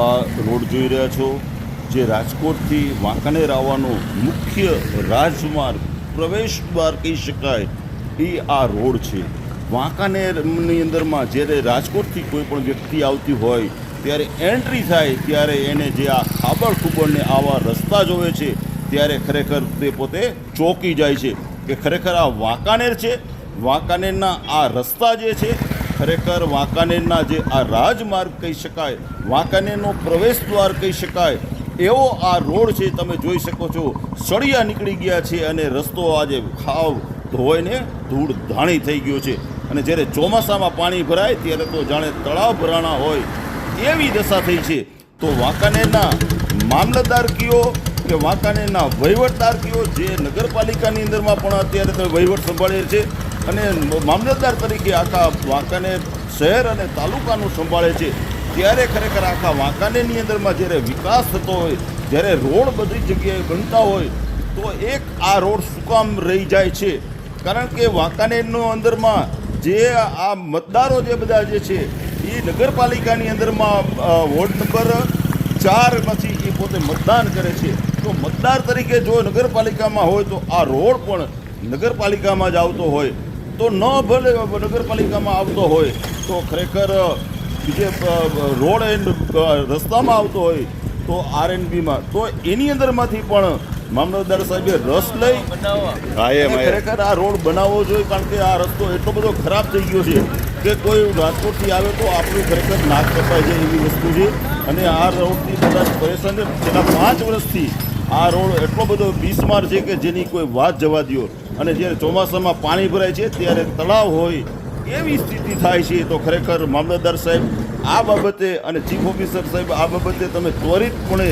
આ રોડ જોઈ રહ્યા છો, જે રાજકોટથી વાંકાનેર આવવાનો મુખ્ય રાજમાર્ગ, પ્રવેશ દ્વાર કહી શકાય, એ આ રોડ છે. વાંકાનેરની અંદરમાં જ્યારે રાજકોટથી કોઈ પણ વ્યક્તિ આવતી હોય, ત્યારે એન્ટ્રી થાય, ત્યારે એને જે આ ખાબડ ખુબડને આવા રસ્તા જોવે છે, ત્યારે ખરેખર તે પોતે ચોંકી જાય છે કે ખરેખર આ વાંકાનેર છે. વાંકાનેરના આ રસ્તા જે છે ખરેખર વાંકાનેરના જે આ રાજમાર્ગ કહી શકાય, વાંકાનેરનો પ્રવેશ દ્વાર કહી શકાય, એવો આ રોડ છે તમે જોઈ શકો છો. સળિયા નીકળી ગયા છે અને રસ્તો આજે ખાવ ધોઈને ધૂળ ધાણી થઈ ગયો છે. અને જ્યારે ચોમાસામાં પાણી ભરાય ત્યારે તો જાણે તળાવ ભરાણા હોય એવી દશા થઈ છે. તો વાંકાનેરના મામલતદાર કયો કે વાંકાનેરના વહીવટદાર કયો જે નગરપાલિકાની અંદરમાં પણ અત્યારે તમે વહીવટ સંભાળે છે અને મામલતદાર તરીકે આખા વાંકાને શહેર અને તાલુકાનું સંભાળે છે. ત્યારે ખરેખર આખા વાંકાનેરની અંદરમાં જ્યારે વિકાસ થતો હોય, જ્યારે રોડ બધી જગ્યાએ બનતા હોય, તો એક આ રોડ શું કામ રહી જાય છે. કારણ કે વાંકાનેરનો અંદરમાં જે આ મતદારો જે બધા જે છે, એ નગરપાલિકાની અંદરમાં વોર્ડ નંબર ચારમાંથી એ પોતે મતદાન કરે છે. તો મતદાર તરીકે જો નગરપાલિકામાં હોય, તો આ રોડ પણ નગરપાલિકામાં જ આવતો હોય. તો ન ભલે નગરપાલિકામાં આવતો હોય તો ખરેખર બીજે રોડ એન્ડ રસ્તામાં આવતો હોય તો આર એન્ડ બીમાં તો એની અંદરમાંથી પણ મામલતદાર સાહેબે રસ લઈ. ખરેખર આ રોડ બનાવવો જોઈએ કારણ કે આ રસ્તો એટલો બધો ખરાબ થઈ ગયો છે કે કોઈ રાજકોટથી આવે તો આપણું ખરેખર નાક કપાય જાય એવી વસ્તુ છે. અને આ રોડથી બધા જ પરેશાન છેલ્લા પાંચ વર્ષથી આ રોડ એટલો બધો બિસ્માર છે કે જેની કોઈ વાત જવા દ્યો. અને જ્યારે ચોમાસામાં પાણી ભરાય છે, ત્યારે તળાવ હોય એવી સ્થિતિ થાય છે તો ખરેખર મામલતદાર સાહેબ આ બાબતે અને ચીફ ઓફિસર સાહેબ આ બાબતે તમે ત્વરિતપણે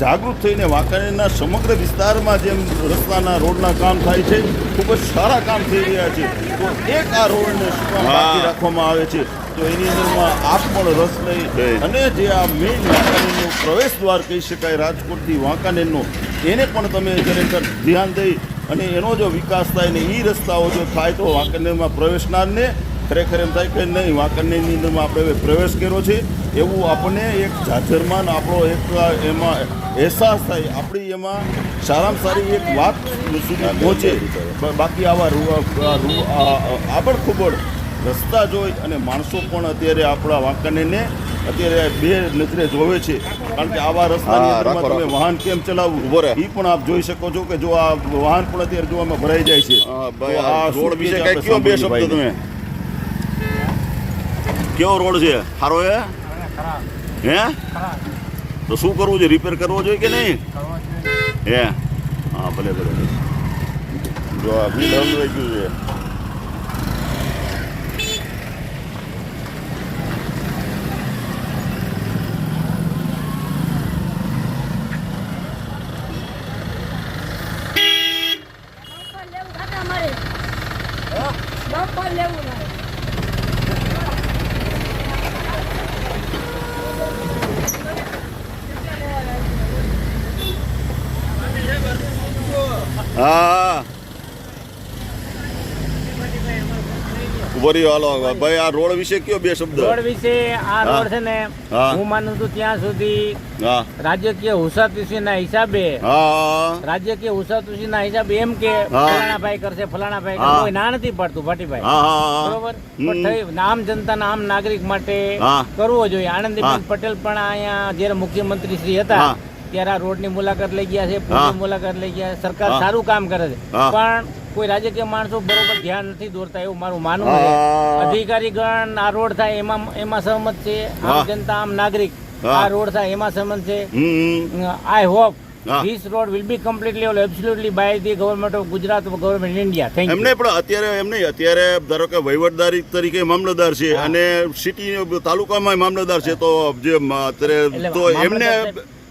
જાગૃત થઈને વાંકાનેરના સમગ્ર વિસ્તારમાં જેમ રસ્તાના રોડના કામ થાય છે ખૂબ જ સારા કામ થઈ રહ્યા છે. તો એક આ રોડને બાકી રાખવામાં આવે છે. તો એની અંદરમાં આપ પણ રસ લઈ. અને જે આ મેઇન વાંકાનેરનો પ્રવેશ દ્વાર કહી શકાય રાજકોટથી વાંકાનેરનો એને પણ તમે ખરેખર ધ્યાન દઈ અને એનો જો વિકાસ થાય ને એ રસ્તાઓ જો થાય તો વાંકાનેરમાં પ્રવેશનારને ખરેખર એમ થાય કે નહીં વાંકાનેરની અંદરમાં આપણે પ્રવેશ કર્યો છે. એવું આપણને એક જાજરમાન આપણો એક એમાં અહેસાસ થાય. આપણી એમાં સારામાં સારી એક વાત સુધી પહોંચે. બાકી આવા આબડ ખુબડ રસ્તા જોઈ અને માણસો પણ અત્યારે આપણા વાંકાનેરને અત્યારે બે નજરે જોવે છે. કારણ કે આવા રસ્તાની અંદરમાં તમે વાહન કેમ ચલાવવું? એ પણ આપ જોઈ શકો છો કે જો આ વાહન પણ અત્યારે જોવામાં ભરાઈ જાય છે. આ રોડ વિશે કઈ કયો બે શબ્દ તમે? કેવો રોડ છે? સારો હે? હે? તો શું કરવું છે? રિપેર કરવો જોઈએ કે નહીં? હે? હા ભલે ભલે. જો આપણી બિલ હલવાઈ ગયું છે. લેવું કાકા મારે બમ્પર લેવું મારે હા. રહ્યો હાલો ભાઈ આ રોડ વિશે કયો બે શબ્દ? રોડ વિશે આ રોડ છે ને હું. માનું છું ત્યાં સુધી હા. રાજકીય હુસાતુસીના હિસાબે એમ કે. ફલાણા ભાઈ કરશે ફલાણા ભાઈ. કોઈ ના નથી પડતું ભાટીભાઈ. બરોબર. પણ આમ જનતાના આમ નાગરિક માટે કરવો જોઈએ. આનંદીબેન પટેલ પણ અહીંયા જ્યારે મુખ્યમંત્રી શ્રી હતા હા. આ આ રોડની મુલાકાત લઈ ગયા છે. પુલની મુલાકાત લઈ ગયા છે. સરકાર સારું કામ કરે છે. પણ કોઈ રાજકીય માણસો બરોબર ધ્યાન નથી દોરતા એવું મારું માનવું છે. અધિકારી ગણ આ રોડ થાય એમાં એમાં સહમત છે. આમ જનતા આમ નાગરિક. આ રોડ થાય એમાં સહમત છે. I hope. This road will be completely absolutely by the government of Gujarat government India thank you એમને પણ અત્યારે એમ નહીં અત્યારે ધારો કે વહીવટદારી તરીકે મામલતદાર છે અને સિટી તાલુકામાં મામલતદાર છે તો જે અત્યારે તો એમને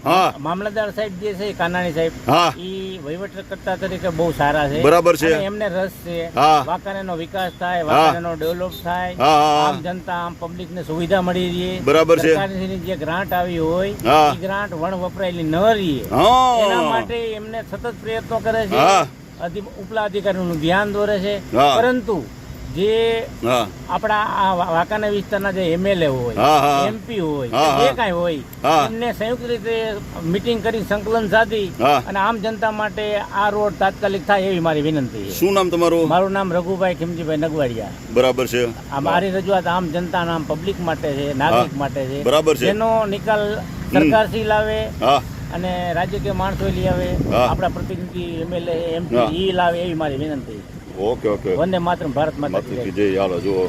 મામલતદાર સાહેબ- જે છે કાનાણી સાહેબ ઈ વહીવટકર્તા તરીકે બહુ સારા છે બરાબર છે. એમને રસ છે હા. વાંકાનેરનો વિકાસ થાય હા. વાંકાનેરનો ડેવલપ થાય. આમ જનતા આમ પબ્લિક ને સુવિધા મળી રહે બરાબર છે. સરકારની જે ગ્રાન્ટ આવી હોય એ ગ્રાન્ટ વણ વપરાયેલી ન રહે હા. એના માટે એમને સતત પ્રયત્નો કરે છે ઉપલા અધિકારી અધિકારીઓનું ધ્યાન દોરે છે પરંતુ જે આપણા આ વા- વિસ્તારના જે એમએલએ હોય. એમપી હોય જે. કાંઈ હોય એમને સંયુક્ત રીતે મિટિંગ કરી સંકલન સાધી અને આમ જનતા માટે આ રોડ તાત્કાલિક થાય એવી મારી વિનંતી છે. શું નામ તમારું? મારું નામ રઘુભાઈ ખીમજીભાઈ નગવાડિયા. બરાબર છે. આ મારી રજૂઆત આમ જનતા નામ પબ્લિક માટે છે નાગરિક માટે છે. બરાબર છે. એનો નિકાલ સરકારશ્રી લાવે અને રાજકીય માણસો લઈ આવે. આપણા પ્રતિનિધિ એમએલએ એમપી ઈ લાવે એવી મારી વિનંતી ઓકે ઓકે. વંદે માત્ર ભારત માતા કી જય. હાલો જુઓ.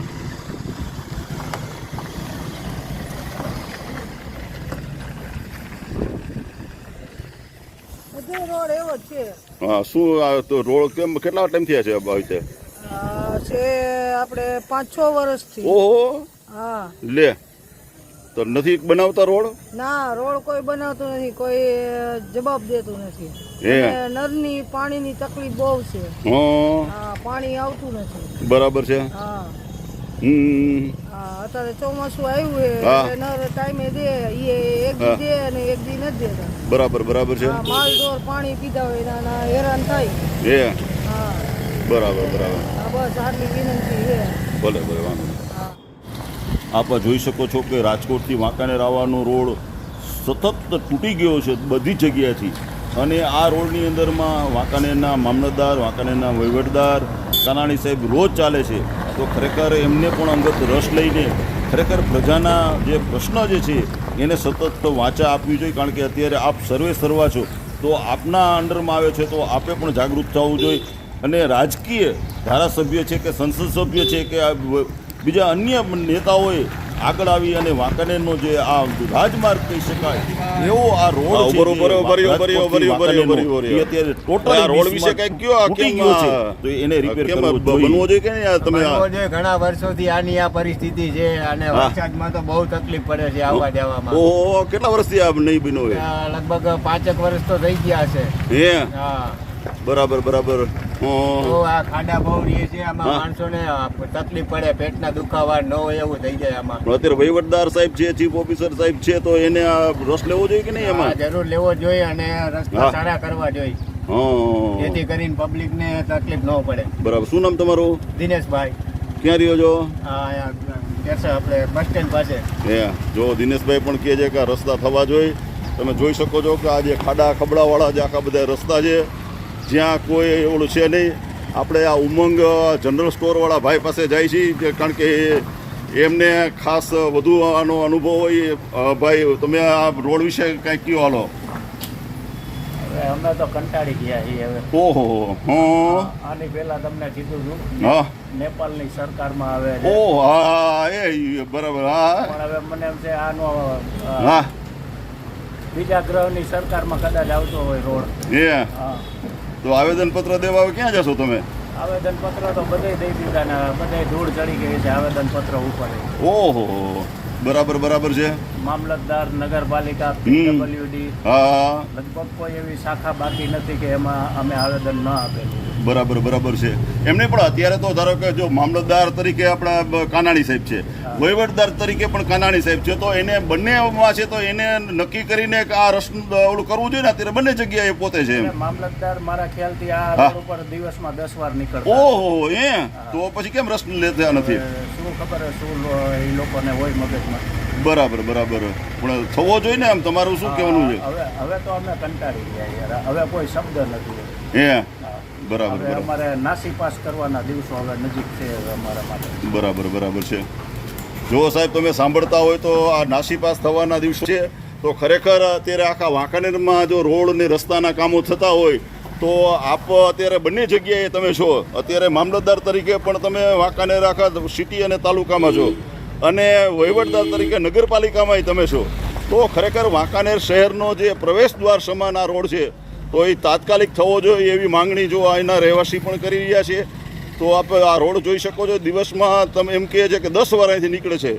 બધો રોડ એવો જ છે. હા શું આ તો રોડ કેમ કેટલા ટાઈમ થયા છે આ રીતે છે આપણે પાંચ છ વર્ષથી. ઓહો. હા. લે. તો નથી બનાવતા રોડ? ના રોડ કોઈ બનાવતું નથી કોઈ જવાબ દેતું નથી. નળની પાણીની તકલીફ બહુ છે. પાણી આવતું નથી. બરાબર છે. અત્યારે ચોમાસું આવ્યું નળ ટાઈમે દે એ એક. દી દે અને એક દી નથી દેતા. બરાબર બરાબર છે. હા માલ ઢોર પાણી પીધા હોય ના હેરાન થાય. એ હા. બરાબર બરાબર. બસ આટલી વિનંતી છે. ભલે ભલે વાંધો આપ જોઈ શકો છો કે રાજકોટથી વાંકાનેર આવવાનો રોડ સતત તૂટી ગયો છે બધી જગ્યાથી અને આ રોડની અંદરમાં વાંકાનેરના મામલતદાર, વાંકાનેરના વહીવટદાર કાનાણી સાહેબ રોજ ચાલે છે. તો ખરેખર એમને પણ અંગત રસ લઈને ખરેખર પ્રજાના જે પ્રશ્ન જે છે, એને સતત વાંચા આપવી જોઈએ. કારણ કે અત્યારે આપ સર્વે સર્વા છો, તો આપના અંડરમાં આવે છે, તો આપે પણ જાગૃત થવું જોઈએ. અને રાજકીય ધારાસભ્ય છે કે સંસદ સભ્ય છે કે આ બીજા અન્ય નેતાઓએ આગળ આવી અને વાંકાનેરનો જે આ રાજમાર્ગ કહી શકાય એવો આ રોડ છે. એ અત્યારે ટોટલ રોડ વિશે કંઈક કયો આ કેમ ગયો છે? તો એને રિપેર કરવો બનવો જોઈએ કે નહીં તમે. ઘણા વર્ષોથી આની આ પરિસ્થિતિ છે અને વરસાદમાં તો બહુ તકલીફ પડે છે આવવા જવામાં ઓહો કેટલા વર્ષથી આ નહીં બન્યો લગભગ પાંચેક વર્ષ તો થઈ ગયા છે. હે? હા. બરાબર બરાબર. તો આ ખાડા બહુ રહે છે આમાં માણસોને તકલીફ પડે પેટના દુખાવા ન હોય એવું થઈ જાય આમાં. અત્યારે વહીવટદાર સાહેબ છે ચીફ ઓફિસર સાહેબ છે તો એને રસ લેવો જોઈએ કે નહીં એમાં? જરૂર લેવો જોઈએ અને રસ્તા સારા કરવા જોઈએ. જેથી કરીને પબ્લિકને તકલીફ ન પડે. બરાબર. શું નામ તમારું? દિનેશભાઈ. ક્યાં રહ્યો છો? આપણે બસ સ્ટેન્ડ પાસે. હે જો દિનેશભાઈ પણ કહે છે કે રસ્તા થવા જોઈએ. તમે જોઈ શકો છો કે આ જે ખાડા ખબડાવાળા જે આખા બધા રસ્તા છે. જ્યાં કોઈ ઓલું છે નહીં. આપણે આ ઉમંગ જનરલ સ્ટોરવાળા ભાઈ પાસે જાય છીએ કે કારણ કે એમને ખાસ વધુ આનો અનુભવ હોય. ભાઈ તમે આ રોડ વિશે કંઈક કયો હાલો? અમે તો કંટાળી ગયા છીએ હવે. ઓહો હં. આની પહેલા તમને કીધું હતું હા. નેપાળની સરકારમાં આવે ઓહ ઓ હા એ બરાબર હા પણ હવે મને એમ છે આનો હા. બીજા ગ્રહની સરકારમાં કદાચ આવતો હોય રોડ. એ હા. તો આવેદનપત્ર દેવા આવે ક્યાં જશો તમે? આવેદનપત્ર તો બધે દઈ દીધા ને બધે ધૂળ ચડી ગઈ છે આવેદનપત્ર ઉપર. ઓહો બરાબર બરાબર છે. મામલતદાર નગરપાલિકા. પીડબ્લ્યુડી હા. લગભગ કોઈ એવી શાખા બાકી નથી કે એમાં અમે આવેદન ન આપેલું. બરાબર બરાબર છે. એમને પણ અત્યારે તો ધારો કે જો મામલતદાર તરીકે આપણા કાનાણી સાહેબ છે. વહીવટદાર તરીકે પણ કાનાણી સાહેબ છે. તો એને બંનેમાં છે તો એને નક્કી કરીને આ રસ ઓલું કરવું જોઈએ ને અત્યારે? બંને જગ્યાએ પોતે છે મામલતદાર મારા ખ્યાલથી આ ઉપર દિવસમાં દસ વાર નીકળતા. ઓહો એ તો પછી કેમ રસ લેતા નથી? શું ખબર શું એ લોકોને હોય મગજમાં. બરાબર બરાબર. પણ થવો જોઈએ ને આમ? તમારું શું કહેવાનું છે? હવે હવે તો અમે કંટાળી ગયા યાર. હવે કોઈ શબ્દ નથી. હા. બરાબર અમારે નાસી પાસ કરવાના દિવસો હવે નજીક છે અમારા માટે. બરાબર બરાબર છે. જો સાહેબ તમે સાંભળતા હોય તો આ નાસીપાસ થવાના દિવસો છે. તો ખરેખર અત્યારે આખા વાંકાનેરમાં જો રોડ ને રસ્તાના કામો થતા હોય તો આપ અત્યારે બંને જગ્યાએ તમે છો. અત્યારે મામલતદાર તરીકે પણ તમે વાંકાનેર આખા સિટી અને તાલુકામાં છો. અને વહીવટદાર તરીકે નગરપાલિકામાંય તમે છો. તો ખરેખર વાંકાનેર શહેરનો જે પ્રવેશ દ્વાર સમાન આ રોડ છે તો એ તાત્કાલિક થવો જોઈએ એવી માંગણી જો અહીંના રહેવાસી પણ કરી રહ્યા છે, તો આપ આ રોડ જોઈ શકો છો. દિવસમાં તમે એમ કહે છે કે દસ વાર અહીંથી નીકળે છે.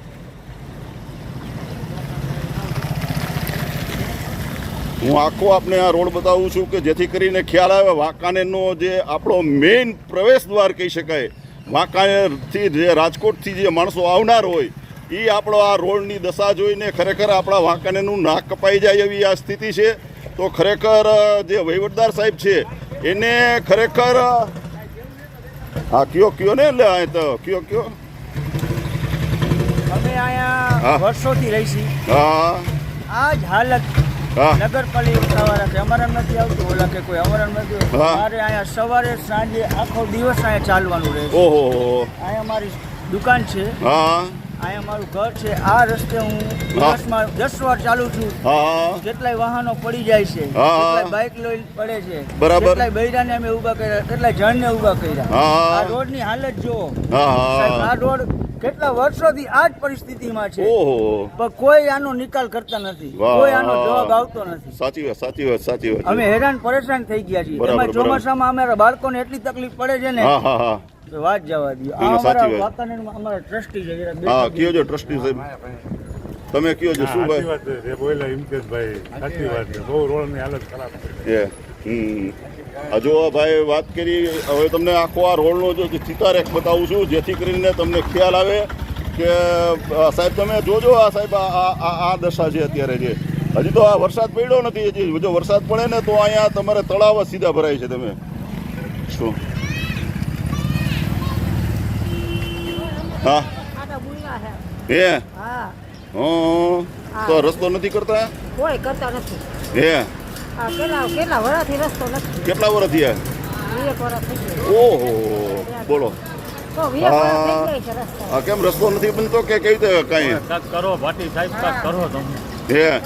હું આખો આપને આ રોડ બતાવું છું કે જેથી કરીને ખ્યાલ આવે, વાંકાનેરનો જે આપણો મેઇન પ્રવેશ દ્વાર કહી શકાય, વાંકાનેરથી જે રાજકોટથી જે માણસો આવનાર હોય એ આપણો આ રોડની દશા જોઈને ખરેખર આપણા વાંકાનેરનું નાક કપાઈ જાય એવી આ સ્થિતિ છે. તો ખરેખર જે વહીવટદાર સાહેબ છે એને ખરેખર હા કયો કયો ને એટલે અહીં તો કયો કયો? અમે અહીંયા વર્ષોથી રહી છીએ. હા. આ જ હાલત નગરપાલિકા વાળા કે અમારા નથી આવતું ઓલા કે કોઈ અમારા નથી. મારે અહીંયા સવારે સાંજે આખો દિવસ અહીંયા ચાલવાનું રહે ઓહો અહીંયા મારી દુકાન છે. હા. અહીંયા મારું ઘર છે. આ રસ્તે હું દિવસમાં દસ વાર ચાલુ છું. કેટલાય વાહનો પડી જાય છે. કેટલાય બાઇક લઈ પડે છે બરાબર. કેટલાય બૈરાને અમે ઊભા કર્યા કેટલાય જણને ઊભા કર્યા. આ રોડની હાલત જુઓ. આ રોડ કેટલા વર્ષોથી આ જ પરિસ્થિતિમાં છે. ઓહો. પણ કોઈ આનો નિકાલ કરતા નથી. કોઈ આનો જવાબ આવતો નથી. સાચી વાત સાચી વાત સાચી વાત. અમે હેરાન પરેશાન થઈ ગયા છીએ. એમાં ચોમાસામાં અમારા બાળકોને એટલી તકલીફ પડે છે ને હા હા હા. વાત જવા દો સાચી અમારા વાત. અમારા ટ્રસ્ટી છે હા કયો છો ટ્રસ્ટી સાહેબ? તમે કયો છો? શું સાચી ભાઈ? વાત છે. જે બોલ્યા સાચી વાત છે. બહુ રોડની હાલત ખરાબ છે. હમ. આ જો ભાઈ વાત કરી હવે તમને આખો આ રોડનો જો ચિતારેખ બતાવું છું જેથી કરીને તમને ખ્યાલ આવે કે સાહેબ તમે જોજો આ સાહેબ આ આ- દશા છે અત્યારે જે. હજી તો આ વરસાદ પડ્યો નથી હજી જો વરસાદ પડે ને તો અહીંયા તમારે તળાવ સીધા ભરાય છે તમે. શું? હા. હે? હા. તો રસ્તો નથી કરતા? કોઈ કરતા નથી. હે? કેટલા કેટલા વર્ષથી રસ્તો નથી? કેટલા ઓહો બોલો. હા. કેમ રસ્તો નથી બનતો કે કેવી રીતે કઈ? કરો ભાટી સાહેબ કરો તમે.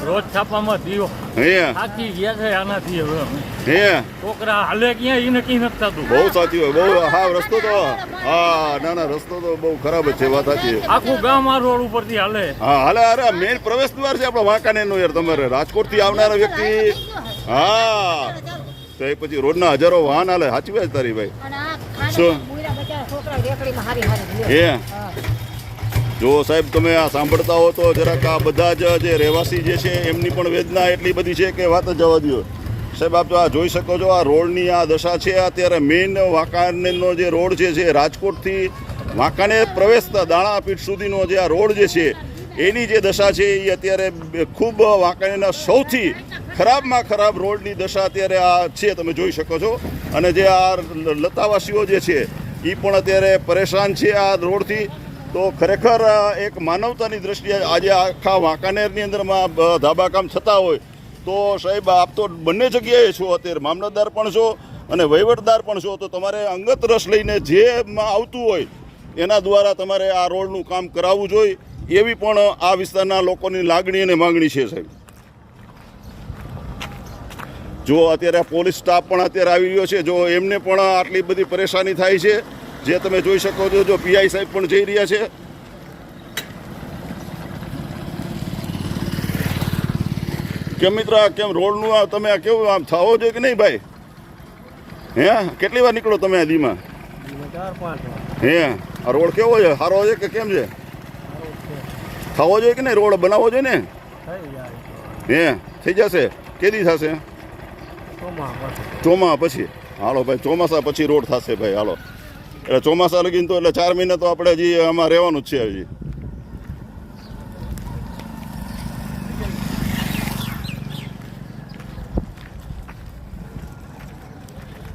રોજ છાપામાં દીવો. હે. થાકી ગયા છે આનાથી હવે હે. છોકરા હાલે ક્યાં ઈ નક્કી નથી થતું. બહુ સાચી હોય બહુ હા રસ્તો તો હા ના ના રસ્તો તો બહુ ખરાબ છે વાત સાચી. આખું ગામ આ રોડ ઉપરથી હાલે. હા હાલે અરે મેઇન પ્રવેશ દ્વાર છે આપણો વાંકાનેરનો યાર તમારે રાજકોટથી આવનારા વ્યક્તિ હા. તો એ પછી રોડના હજારો વાહન હાલે. સાચી વાત તારી ભાઈ. શું? હે? જો સાહેબ તમે આ સાંભળતા હો તો જરાક આ બધા જ જે રહેવાસી જે છે એમની પણ વેદના એટલી બધી છે કે વાત જ જવા દો સાહેબ આપ તો આ જોઈ શકો છો આ રોડની આ દશા છે. અત્યારે મેઇન વાંકાનેરનો જે રોડ જે છે રાજકોટથી વાંકાનેર પ્રવેશતા દાણાપીઠ સુધીનો જે આ રોડ જે છે એની જે દશા છે એ અત્યારે ખૂબ વાંકાનેરના સૌથી ખરાબમાં ખરાબ રોડની દશા અત્યારે આ છે, તમે જોઈ શકો છો. અને જે આ લતાવાસીઓ જે છે એ પણ અત્યારે પરેશાન છે આ રોડથી. તો ખરેખર એક માનવતાની દ્રષ્ટિએ આજે આખા વાંકાનેરની અંદરમાં ધાબાકામ ધાબા કામ થતા હોય, તો સાહેબ આપ તો બંને જગ્યાએ છો અત્યારે. મામલતદાર પણ છો અને વહીવટદાર પણ છો. તો તમારે અંગત રસ લઈને જેમાં આવતું હોય, એના દ્વારા તમારે આ રોડનું કામ કરાવવું જોઈએ, એવી પણ આ વિસ્તારના લોકોની લાગણી અને માંગણી છે, સાહેબ. જો અત્યારે પોલીસ સ્ટાફ પણ અત્યારે આવી રહ્યો છે જો એમને પણ આટલી બધી પરેશાની થાય છે જે તમે જોઈ શકો છો જો પીઆઈ સાહેબ પણ જઈ રહ્યા છે. કેમ મિત્ર કેમ રોડનું આ તમે આ કેવું આમ થાવો જોઈએ કે નહીં ભાઈ? હે કેટલી વાર નીકળો તમે આ દીમાં? હે આ રોડ કેવો છે? સારો છે કે કેમ છે? થવો જોઈએ કે નહીં? રોડ બનાવવો જોઈએ ને? હે થઈ જશે. કેદી થશે? ચોમા પછી. હાલો ભાઈ, ચોમાસા પછી રોડ થશે ભાઈ, હાલો. એટલે ચોમાસા લગીને તો એટલે ચાર મહિના તો આપણે હજી આમાં રહેવાનું જ છે હજી.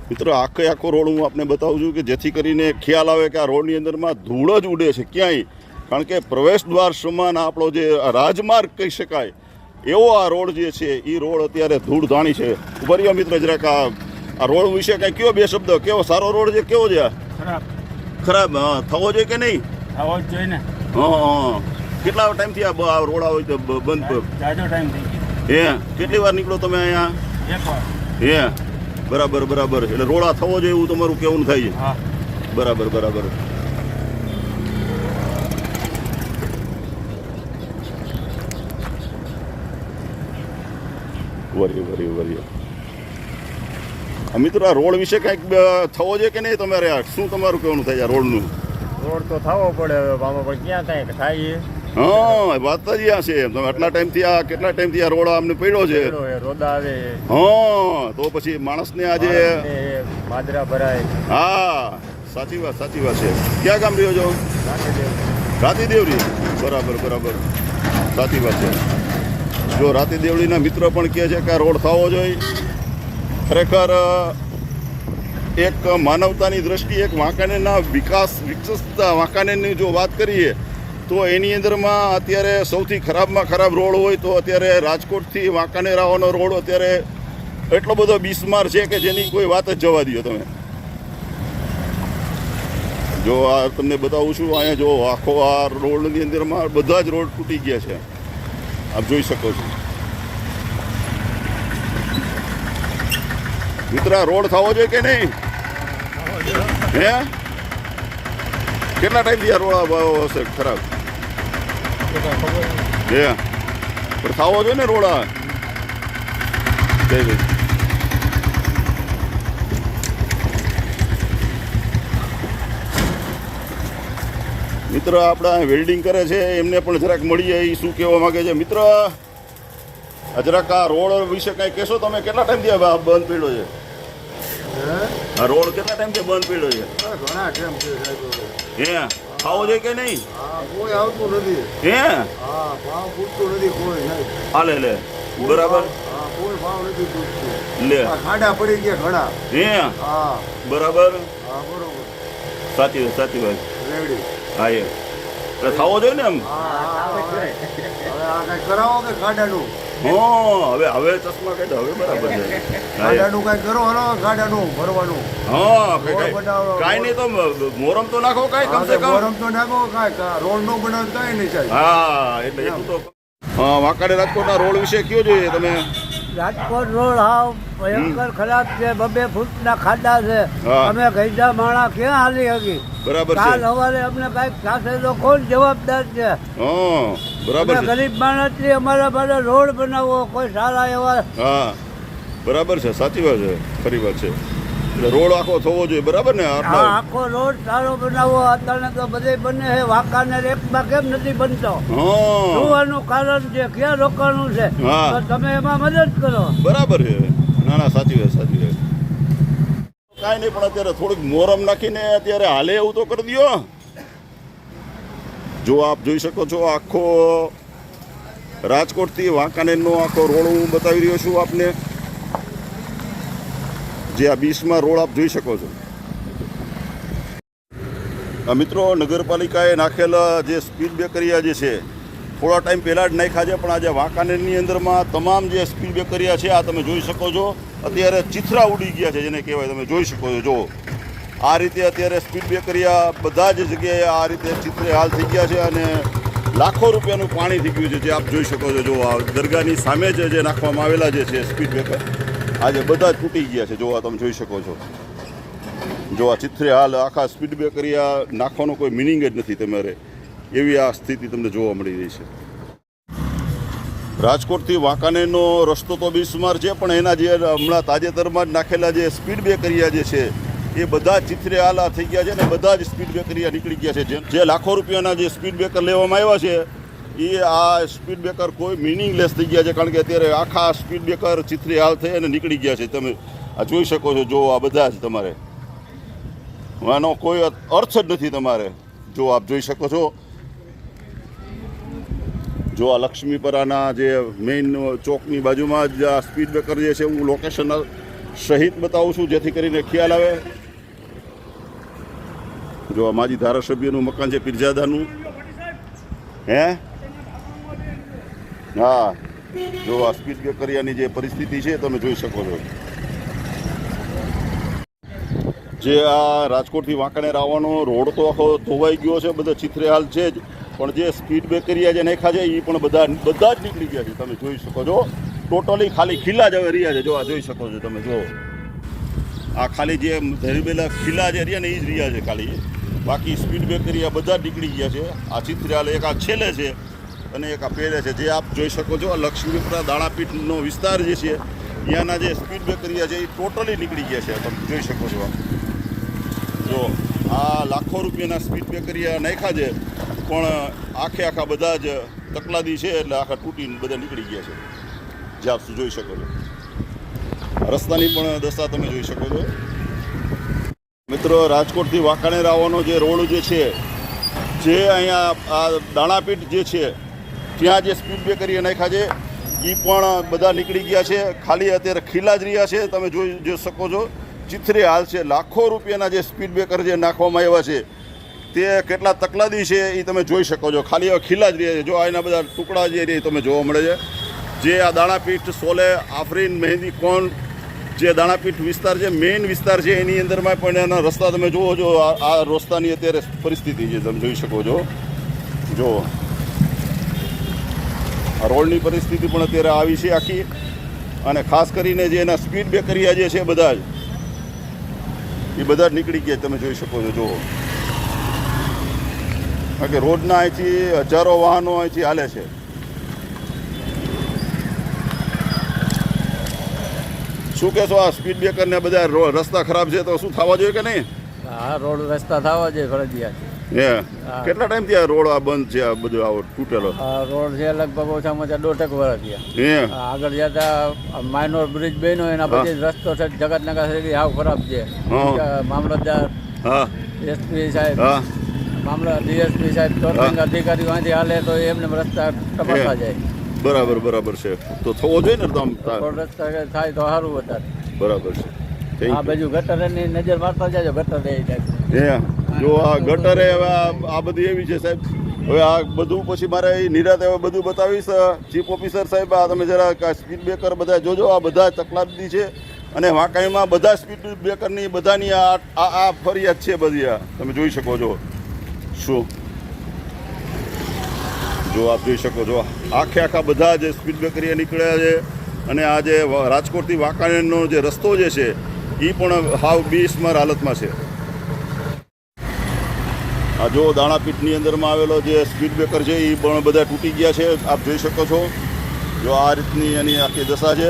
મિત્રો, આખે આખો રોડ હું આપને બતાવું છું કે જેથી કરીને ખ્યાલ આવે કે આ રોડની અંદરમાં ધૂળ જ ઉડે છે ક્યાંય. કારણ કે પ્રવેશ દ્વાર સમાન આપણો જે રાજમાર્ગ કહી શકાય એવો આ રોડ જે છે એ રોડ અત્યારે ધૂળ ધાણી છે. ઊભા મિત્ર જરાક આ આ રોડ વિશે કાંઈ કયો બે શબ્દ? કેવો સારો રોડ છે કેવો છે આ? ખરાબ. ખરાબ થવો જોઈએ કે નહીં? થવો જ જોઈએ ને. હા હા. કેટલા ટાઈમથી આ રોડ આવે છે બંધ? જાજો ટાઈમ થઈ હે? કેટલી વાર નીકળો તમે અહીંયા? એક વાર. હે? બરાબર બરાબર. એટલે રોડા થવો જોઈએ એવું તમારું કેવું થાય છે? હા. બરાબર બરાબર. વરી વરી વરી. મિત્ર આ રોડ વિશે કંઈક થવો છે કે નહીં? તમારે શું તમારું કહેવાનું થાય આ રોડનું? રોડ તો થવો પડે હવે બાબા પણ ક્યાં કાંઈ થાય હા વાત જ આ છે. તમે આટલા ટાઈમથી આ કેટલા ટાઈમથી આ રોડ અમને પડ્યો છે? હા તો પછી માણસને આજે માદરા ભરાય. હા સાચી વાત સાચી વાત છે. ક્યાં ગામ રહ્યો છો? રાતી બરાબર બરાબર. સાચી વાત છે. જો રાતી દેવડીના મિત્ર પણ કહે છે કે આ રોડ થવો જોઈએ. ખરેખર એક માનવતાની દ્રષ્ટિએ એક વાંકાનેરના વિકાસ, વિકસતા વાંકાનેરની જો વાત કરીએ, તો એની અંદરમાં અત્યારે સૌથી ખરાબમાં ખરાબ રોડ હોય તો અત્યારે રાજકોટથી વાંકાનેર આવવાનો રોડ અત્યારે એટલો બધો બિસ્માર છે કે જેની કોઈ વાત જ જવા દો તમે. જો આ તમને બતાવું છું, અહીંયા જો આખો આ રોડની અંદરમાં બધા જ રોડ તૂટી ગયા છે. આપ જોઈ શકો છો. મિત્ર, રોડ થવો જોઈએ કે નહીં? હે? કેટલા ટાઈમથી આ રોડ હશે? ખરાબ. હે? પણ થવો જોઈએ ને રોડ જય જય મિત્ર આપણા વેલ્ડિંગ કરે છે એમને પણ જરાક મળીએ એ શું કહેવા માંગે છે? મિત્ર જરાક આ રોડ વિશે કાંઈ કહેશો તમે? કેટલા ટાઈમથી આ બંધ પડ્યો છે? આ રોડ કેટલા ટાઈમથી બંધ પડ્યો છે? ઘણા ટાઈમ છે સાહેબ હે? ખાવો છે કે નહીં? હા કોઈ આવતું નથી. હે? હા ભાવ પૂછતું નથી કોઈ સાહેબ. હાલે લે બરાબર? હા કોઈ ભાવ નથી પૂછતું. લે. ખાડા પડી ગયા ઘણા. હે? હા. બરાબર? હા બરોબર. સાચી વાત સાચી વાત. રેડી. હા એ એટલે થવો જોઈએ ને એમ? કરાવો કે ગાડાનું હા હવે હવે ચશ્મા કઈ હવે બરાબર છે. ગાડાનું. કઈ કરો હલો ગાડાનું ભરવાનું. હા કઈ- નહીં તો મોરમ તો નાખો કઈ કમસે કમ. મોરમ તો નાખો કાંઈ રોડ નો બનાવ કઈ નહીં સાહેબ હા એટલે એટલું તો હા વાંકાને રાજકોટના રોડ વિશે કયો જોઈએ તમે? રાજકોટ રોડ હાવ ભયંકર ખરાબ છે બબે ફૂટના ખાડા છે. અમે ગઈડા માણા ક્યાં હાલી હકી બરાબર કાલ સવારે અમને કંઈક થશે તો કોણ જવાબદાર છે? બરાબર ગરીબ માણસથી અમારા માટે રોડ બનાવવો કોઈ સારા એવા હા બરાબર છે સાચી વાત છે ખરી વાત છે. રોડ આખો થવો જોઈએ બરાબર ને? આખો રોડ સારો બનાવો અત્યારે તો બધે બને છે વાંકાનેર એકમાં કેમ નથી બનતો? જોવાનું કારણ છે ક્યાં રોકાણું છે? તો તમે એમાં મદદ કરો. બરાબર છે. ના ના સાચી વાત સાચી વાત. કાંઈ નહીં પણ અત્યારે થોડુંક મોરમ નાખીને અત્યારે હાલે એવું તો કરી દ્યો. જો આપ જોઈ શકો છો આખો રાજકોટથી વાંકાનેરનો આખો રોડ હું બતાવી રહ્યો છું આપને. જે આ બીસમાં રોડ આપ જોઈ શકો છો. આ મિત્રો, નગરપાલિકાએ નાખેલા જે સ્પીડ બ્રેકરિયા જે છે, થોડા ટાઈમ પહેલાં જ નાખ્યા છે, પણ આજે વાંકાનેરની અંદરમાં તમામ જે સ્પીડ બ્રેકરિયા છે, આ તમે જોઈ શકો છો. અત્યારે ચિથરા ઉડી ગયા છે, જેને કહેવાય, તમે જોઈ શકો છો. જો, આ રીતે અત્યારે સ્પીડ બ્રેકરિયા બધા જ જગ્યાએ આ રીતે ચિત્રે હાલ થઈ ગયા છે અને લાખો રૂપિયાનું પાણી થઈ ગયું છે, જે આપ જોઈ શકો છો. જો, આ દરગાહની સામે જ જે નાખવામાં આવેલા જે છે, સ્પીડ બ્રેકર આજે બધા તૂટી ગયા છે. જોવા તમે જોઈ શકો છો. જો આ ચિત્રે હાલ આખા સ્પીડ બ્રેકરિયા નાખવાનો કોઈ મિનિંગ જ નથી તમારે. એવી આ સ્થિતિ તમને જોવા મળી રહી છે. રાજકોટથી વાંકાનેરનો રસ્તો તો બિસ્માર છે, પણ એના જે હમણાં તાજેતરમાં જ નાખેલા જે સ્પીડ બ્રેકરિયા જે છે, એ બધા ચિત્રે આલા થઈ ગયા છે અને બધા જ સ્પીડ બ્રેકરિયા નીકળી ગયા છે. જે લાખો રૂપિયાના જે સ્પીડ બ્રેકર લેવામાં આવ્યા છે એ આ સ્પીડ બ્રેકર કોઈ મિનિંગલેસ થઈ ગયા છે, કારણ કે અત્યારે આખા સ્પીડ બ્રેકર ચિત્રી હાલ થઈ અને નીકળી ગયા છે. તમે આ જોઈ શકો છો, જો આ બધા જ તમારે. આનો કોઈ અર્થ જ નથી તમારે. જો આપ જોઈ શકો છો. જો આ લક્ષ્મીપરાના જે મેઇન ચોકની બાજુમાં જ આ સ્પીડ બ્રેકર જે છે, હું લોકેશન સહિત બતાવું છું, જેથી કરીને ખ્યાલ આવે. જો આ માજી ધારાસભ્યનું મકાન છે, પીરજાદાનું. હે? હા. જો આ સ્પીડ બ્રેકરિયાની જે પરિસ્થિતિ છે, તમે જોઈ શકો છો. જે આ રાજકોટથી વાંકાનેર આવવાનો રોડ તો આખો ધોવાઈ ગયો છે, બધા ચિત્રેહાલ છે જ. પણ જે સ્પીડ બ્રેકરિયા જે નાખ્યા છે એ પણ બધા બધા જ નીકળી ગયા છે. તમે જોઈ શકો છો. ટોટલી ખાલી ખીલા જ હવે રહ્યા છે. જો આ જોઈ શકો છો તમે, જો. આ ખાલી જે ધરીબેલા ખીલા જે રહ્યા ને એ જ રહ્યા છે ખાલી. બાકી સ્પીડ બ્રેકરિયા બધા જ નીકળી ગયા છે. આ ચિત્રેહાલ એક આ છેલ્લે છે. અને એક આ પહેલે છે, જે આપ જોઈ શકો છો લક્ષ્મીપુરા દાણાપીઠનો વિસ્તાર જે છે, ત્યાંના જે સ્પીડ બ્રેકરિયા છે, એ ટોટલી નીકળી ગયા છે તમે જોઈ શકો છો જો, આ લાખો રૂપિયાના સ્પીડ બ્રેકરિયા નાખ્યા છે, પણ આખે આખા બધા જ તકલાદી છે એટલે આખા તૂટીને બધા નીકળી ગયા છે. જે આપ જોઈ શકો છો. રસ્તાની પણ દશા તમે જોઈ શકો છો. મિત્રો, રાજકોટથી વાંકાણેર આવવાનો જે રોડ જે છે, જે અહીંયા આ દાણાપીઠ જે છે ત્યાં જે સ્પીડ બ્રેકરિયા નાખ્યા છે એ પણ બધા નીકળી ગયા છે. ખાલી અત્યારે ખીલા જ રહ્યા છે. તમે જોઈ જોઈ શકો છો. ચિથરે હાલ છે. લાખો રૂપિયાના જે સ્પીડ બ્રેકર જે નાખવામાં આવ્યા છે. તે કેટલા તકલાદી છે એ તમે જોઈ શકો છો. ખાલી હવે ખીલા જ રહ્યા છે. જો એના બધા ટુકડા જે રહે તમે જોવા મળે છે. જે આ દાણાપીઠ સોલે, આફરીન, મહેંદી કોણ જે દાણાપીઠ વિસ્તાર છે, મેઇન વિસ્તાર છે, એની અંદરમાં પણ એના રસ્તા તમે જુઓ છો. આ રસ્તાની અત્યારે પરિસ્થિતિ છે. તમે જોઈ શકો છો. જો આ રોડની પરિસ્થિતિ પણ અત્યારે આવી છે આખી. અને ખાસ કરીને જે એના સ્પીડ બ્રેકરિયા જે છે બધા જ. એ બધા જ નીકળી ગયા તમે જોઈ શકો છો, જુઓ. કારણ કે રોડના અહીંથી હજારો વાહનો અહીંથી હાલે છે. શું કહેશો આ સ્પીડ બ્રેકરને બધા રસ્તા ખરાબ છે તો શું થવા જોઈએ કે નહીં? આ રોડ રસ્તા થવા જોઈએ ફરજિયાત. કેટલા ટાઈમથી આ રોડ આ બંધ છે આ બધું આવો તૂટેલો? આ રોડ છે લગભગ ઓછામાં ઓછા દોઢેક વર્ષ થયા. આગળ જતા માઇનોર બ્રિજ બન્યો એના પછી રસ્તો છે જગતનગર સુધી હાવ ખરાબ છે. મામલતદાર એસપી સાહેબ મામલા ડીએસપી સાહેબ ચોરંગ અધિકારી વાંધી હાલે તો એમને રસ્તા ટપાતા જાય. બરાબર બરાબર છે. તો થવો જોઈએ ને આમ રસ્તા થાય તો સારું વધારે. બરાબર છે. આ બાજુ ગટરની નજર મારતા જાજો ગટર રહી જાય. જો આ ગટરે હવે આ બધી એવી છે સાહેબ. હવે આ બધું પછી મારે એ નિરાતે હવે બધું બતાવીશ. ચીફ ઓફિસર સાહેબ આ તમે જરા સ્પીડ બ્રેકર બધા જોજો. આ બધા તકલાદી છે અને વાંકાઈમાં બધા સ્પીડ બ્રેકરની બધાની આ આ આ ફરિયાદ છે બધી આ. તમે જોઈ શકો છો. શું? જો આપ જોઈ શકો છો. આખે આખા બધા જે સ્પીડ બ્રેકરીએ નીકળ્યા છે અને આ જે રાજકોટથી વાંકાણીનો જે રસ્તો જે છે એ પણ હાવ બીસમાર હાલતમાં છે. આ જો દાણાપીઠની અંદરમાં આવેલો જે સ્પીડ બ્રેકર છે એ પણ બધા તૂટી ગયા છે. આપ જોઈ શકો છો. જો આ રીતની એની આખી દશા છે.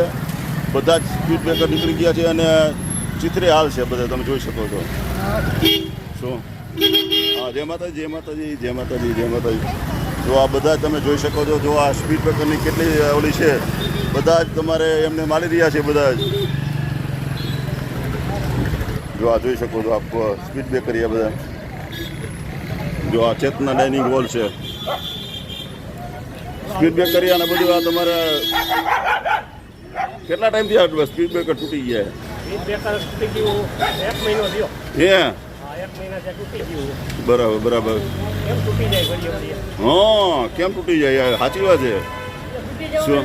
બધા જ સ્પીડ બ્રેકર નીકળી ગયા છે અને ચિત્રે હાલ છે બધા. તમે જોઈ શકો છો. શું? હા, જય માતાજી જય માતાજી જય માતાજી જય માતાજી. જો આ બધા તમે જોઈ શકો છો, જો આ સ્પીડ બ્રેકરની કેટલી ઓલી છે. બધા જ તમારે એમને માલી રહ્યા છે બધા જ. જો આ જોઈ શકો છો, આપ સ્પીડ બ્રેકર બધા. જો આ ચેતના ડાઇનિંગ હોલ છે. સ્પીડ બ્રેકર અને બધું આ તમારે કેટલા ટાઈમથી આ સ્પીડ બ્રેકર તૂટી ગયા? હે? બરાબર બરાબર. હા કેમ તૂટી જાય? યાર સાચી વાત છે. શું?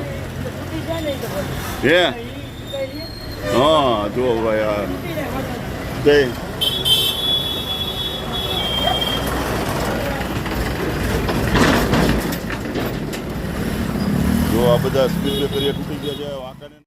હે? હા જો ભાઈ આ. જય. જો આ બધા સ્પીડ બ્રેકર તૂટી ગયા છે વાંકાને